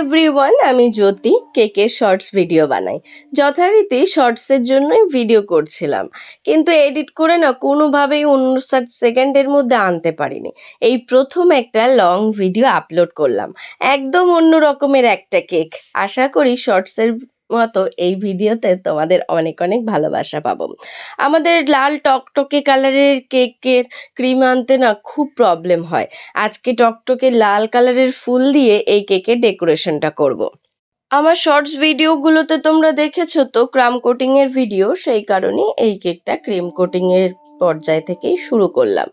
Everyone আমি জ্যোতি কেকের shorts video বানাই। যথারীতি শর্টসের জন্যই ভিডিও করছিলাম। কিন্তু এডিট করে না, কোনোভাবেই উনষাট সেকেন্ডের মধ্যে আনতে পারিনি। এই প্রথম একটা লং ভিডিও আপলোড করলাম। একদম অন্য রকমের একটা কেক। আশা করি শর্টসের মতো এই ভিডিওতে তোমাদের অনেক অনেক ভালোবাসা পাবো আমাদের লাল টকটকে কালারের কেকের ক্রিম আনতে না খুব প্রবলেম হয় আজকে টকটকে লাল কালারের ফুল দিয়ে এই কেকের ডেকোরেশনটা করব। আমার শর্টস ভিডিওগুলোতে তোমরা দেখেছ তো, ক্রাম কোটিং এর ভিডিও সেই কারণে এই কেকটা ক্রিম কোটিং এর পর্যায় থেকেই শুরু করলাম।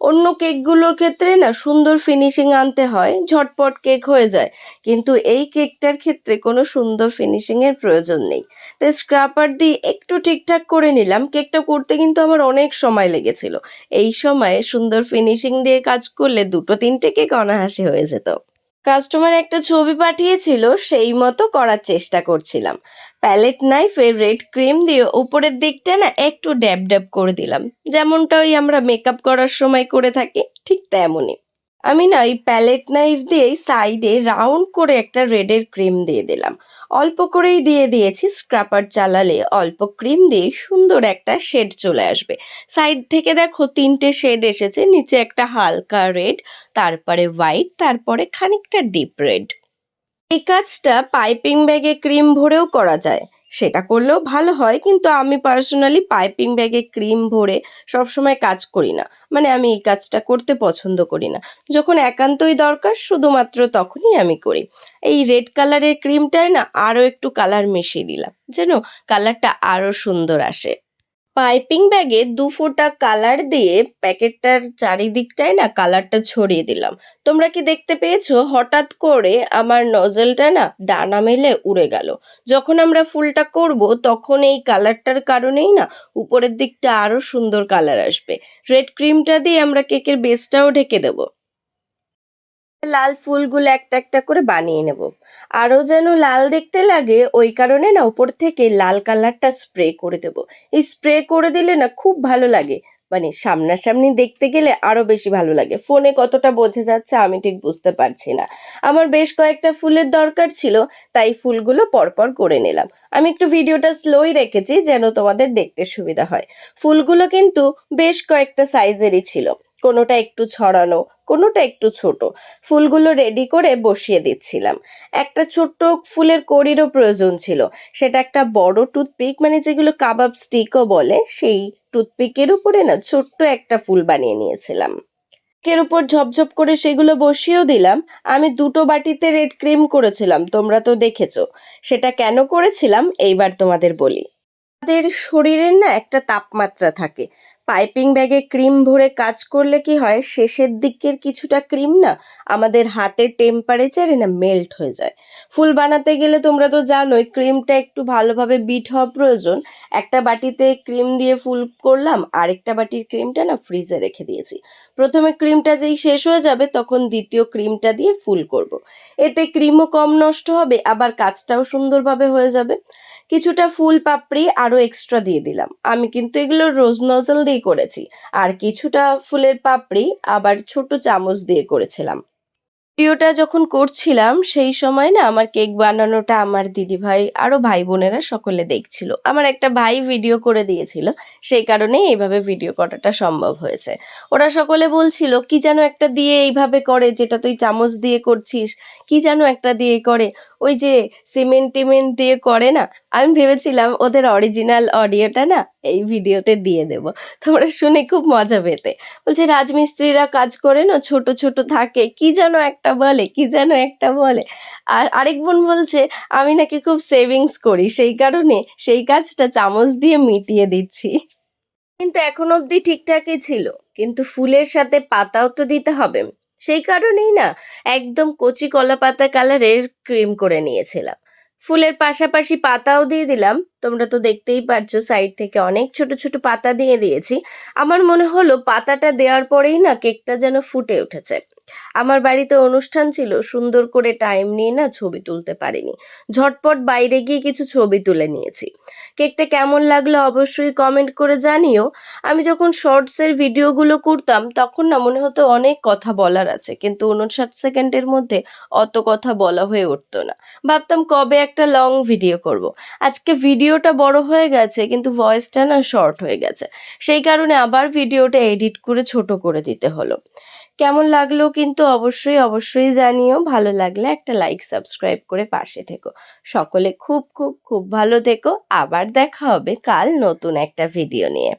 অন্য কেকগুলোর ক্ষেত্রে না, সুন্দর ফিনিশিং আনতে হয়, ঝটপট কেক হয়ে যায়। কিন্তু এই কেকটার ক্ষেত্রে কোনো সুন্দর ফিনিশিং এর প্রয়োজন নেই। তাই স্ক্রাপার দিয়ে একটু ঠিকঠাক করে নিলাম। কেকটা করতে কিন্তু আমার অনেক সময় লেগেছিল। এই সময়ে সুন্দর ফিনিশিং দিয়ে কাজ করলে দুটো তিনটে কেক অনায়াসে হয়ে যেত। কাস্টমার একটা ছবি পাঠিয়েছিল, সেই মতো করার চেষ্টা করছিলাম। প্যালেট নাইফে রেড ক্রিম দিয়ে উপরের দিকটা না একটু ড্যাব ড্যাব করে দিলাম। যেমনটা ওই আমরা মেকআপ করার সময় করে থাকি, ঠিক তেমনই। আমি না ওই প্যালেট নাইফ দিয়ে সাইডে রাউন্ড করে একটা রেডের ক্রিম দিয়ে দিলাম। অল্প করেই দিয়ে দিয়েছি স্ক্রাপার চালালে অল্প ক্রিম দিয়ে সুন্দর একটা শেড চলে আসবে। সাইড থেকে দেখো তিনটে শেড এসেছে, নিচে একটা হালকা রেড তারপরে হোয়াইট তারপরে খানিকটা ডিপ রেড এই কাজটা পাইপিং ব্যাগে ক্রিম ভরেও করা যায়। সেটা করলেও ভালো হয়, কিন্তু আমি পার্সোনালি পাইপিং ব্যাগে ক্রিম ভরে সবসময় কাজ করি না। মানে আমি এই কাজটা করতে পছন্দ করি না। যখন একান্তই দরকার, শুধুমাত্র তখনই আমি করি। এই রেড কালারের ক্রিমটায় না আরও একটু কালার মিশিয়ে দিলাম, যেন কালারটা আরও সুন্দর আসে। পাইপিং ব্যাগে দু ফোঁটা কালার দিয়ে প্যাকেটটার চারিদিকটায় না কালারটা ছড়িয়ে দিলাম। তোমরা কি দেখতে পেয়েছ? হঠাৎ করে আমার নজলটা না ডানা মেলে উড়ে গেল। যখন আমরা ফুলটা করব, তখন এই কালারটার কারণেই না উপরের দিকটা আরও সুন্দর কালার আসবে। রেড ক্রিমটা দিয়ে আমরা কেকের বেসটাও ঢেকে দেবো। লাল ফুলগুলো একটা একটা করে বানিয়ে নেব। আরও যেন লাল দেখতে লাগে, ওই কারণে না উপর থেকে লাল কালারটা স্প্রে করে দেব। এই স্প্রে করে দিলে না খুব ভালো লাগে। মানে সামনাসামনি দেখতে গেলে আরও বেশি ভালো লাগে। ফোনে কতটা বোঝা যাচ্ছে আমি ঠিক বুঝতে পারছি না। আমার বেশ কয়েকটা ফুলের দরকার ছিল, তাই ফুলগুলো পরপর করে নিলাম। আমি একটু ভিডিওটা স্লোই রেখেছি যেন তোমাদের দেখতে সুবিধা হয়। ফুলগুলো কিন্তু বেশ কয়েকটা সাইজেরই ছিল। কোনোটা একটু ছড়ানো, কোনোটা একটু ছোট। ফুলগুলো রেডি করে বসিয়ে দিচ্ছিলাম। একটা ছোট্ট ফুলের কড়িরও প্রয়োজন ছিল। সেটা একটা বড় টুথপিক মানে যেগুলো কাবাব স্টিকও বলে, সেই টুথপিকের উপরে না ছোট্ট একটা ফুল বানিয়ে নিয়েছিলাম। কের উপর ঝপঝপ করে সেগুলো বসিয়েও দিলাম। আমি দুটো বাটিতে রেড ক্রিম করেছিলাম, তোমরা তো দেখেছ। সেটা কেন করেছিলাম, এইবার তোমাদের বলি। আমাদের শরীরের না একটা তাপমাত্রা থাকে। পাইপিং ব্যাগে ক্রিম ভরে কাজ করলে কি হয়? শেষের দিকের কিছুটা ক্রিম না, আমাদের হাতের টেম্পারেচারে না মেল্ট হয়ে যায়। ফুল বানাতে গেলে তোমরা তো জানোই, ক্রিমটা একটু ভালোভাবে বিট হওয়া প্রয়োজন। একটা বাটিতে ক্রিম দিয়ে ফুল করলাম, আরেকটা বাটির ক্রিমটা না ফ্রিজে রেখে দিয়েছি। প্রথমে ক্রিমটা যেই শেষ হয়ে যাবে, তখন দ্বিতীয় ক্রিমটা দিয়ে ফুল করব। এতে ক্রিমও কম নষ্ট হবে, আবার কাজটাও সুন্দরভাবে হয়ে যাবে। কিছুটা ফুল পাপড়ি আরও এক্সট্রা দিয়ে দিলাম। আমি কিন্তু এগুলো রোজ নজল দিয়ে করেছি। আর কিছুটা ফুলের পাপড়ি, আবার ছোট চামচ দিয়ে করেছিলাম। ভিডিওটা যখন করছিলাম, সেই সময় না আমার কেক বানানোটা আমার দিদি ভাই আরও ভাই বোনেরা সকলে দেখছিল। আমার একটা ভাই ভিডিও করে দিয়েছিল, সেই কারণেই এইভাবে ভিডিও করাটা সম্ভব হয়েছে। ওরা সকলে বলছিল, কি যেন একটা দিয়ে এইভাবে করে, যেটা তুই চামচ দিয়ে করছিস, কি যেন একটা দিয়ে করে। ওই যে সিমেন্ট টিমেন্ট দিয়ে করে না, আমি ভেবেছিলাম ওদের অরিজিনাল অডিওটা না এই ভিডিওতে দিয়ে দেব। তোমরা শুনে খুব মজা পেতে। বলছে, রাজমিস্ত্রিরা কাজ করে না, ছোট ছোট থাকে। কি যেন একটা বলে, কি যেন একটা বলে। আর আরেক বোন বলছে, আমি নাকি খুব সেভিংস করি, সেই কারণে সেই কাজটা চামচ দিয়ে মিটিয়ে দিচ্ছি। কিন্তু এখন অবধি ঠিকঠাকই ছিল। কিন্তু ফুলের সাথে পাতাও তো দিতে হবে। সেই কারণেই না, একদম কচি কলা পাতা কালারের ক্রিম করে নিয়েছিলাম। ফুলের পাশাপাশি পাতাও দিয়ে দিলাম। তোমরা তো দেখতেই পারছ সাইড থেকে অনেক ছোট ছোট পাতা দিয়ে দিয়েছি। আমার মনে হলো পাতাটা দেওয়ার পরেই না কেকটা যেন ফুটে উঠেছে। আমার বাড়িতে অনুষ্ঠান ছিল, সুন্দর করে টাইম নিয়ে না ছবি তুলতে পারিনি। ঝটপট বাইরে গিয়ে কিছু ছবি তুলে নিয়েছি। কেকটা কেমন লাগল অবশ্যই কমেন্ট করে জানিও। আমি যখন শর্টসের ভিডিওগুলো করতাম, তখন না মনে হতো অনেক কথা বলার আছে, কিন্তু উনষাট সেকেন্ডের মধ্যে অত কথা বলা হয়ে উঠতো না। ভাবতাম কবে একটা লং ভিডিও করব। আজকে ভিডিওটা বড় হয়ে গেছে, কিন্তু ভয়েসটা না শর্ট হয়ে গেছে। সেই কারণে আবার ভিডিওটা এডিট করে ছোট করে দিতে হলো। কেমন লাগল কিন্তু অবশ্যই অবশ্যই জানিও। ভালো লাগলে একটা লাইক সাবস্ক্রাইব করে পাশে থেকো। সকলে খুব খুব খুব ভালো থেকো। আবার দেখা হবে কাল নতুন একটা ভিডিও নিয়ে।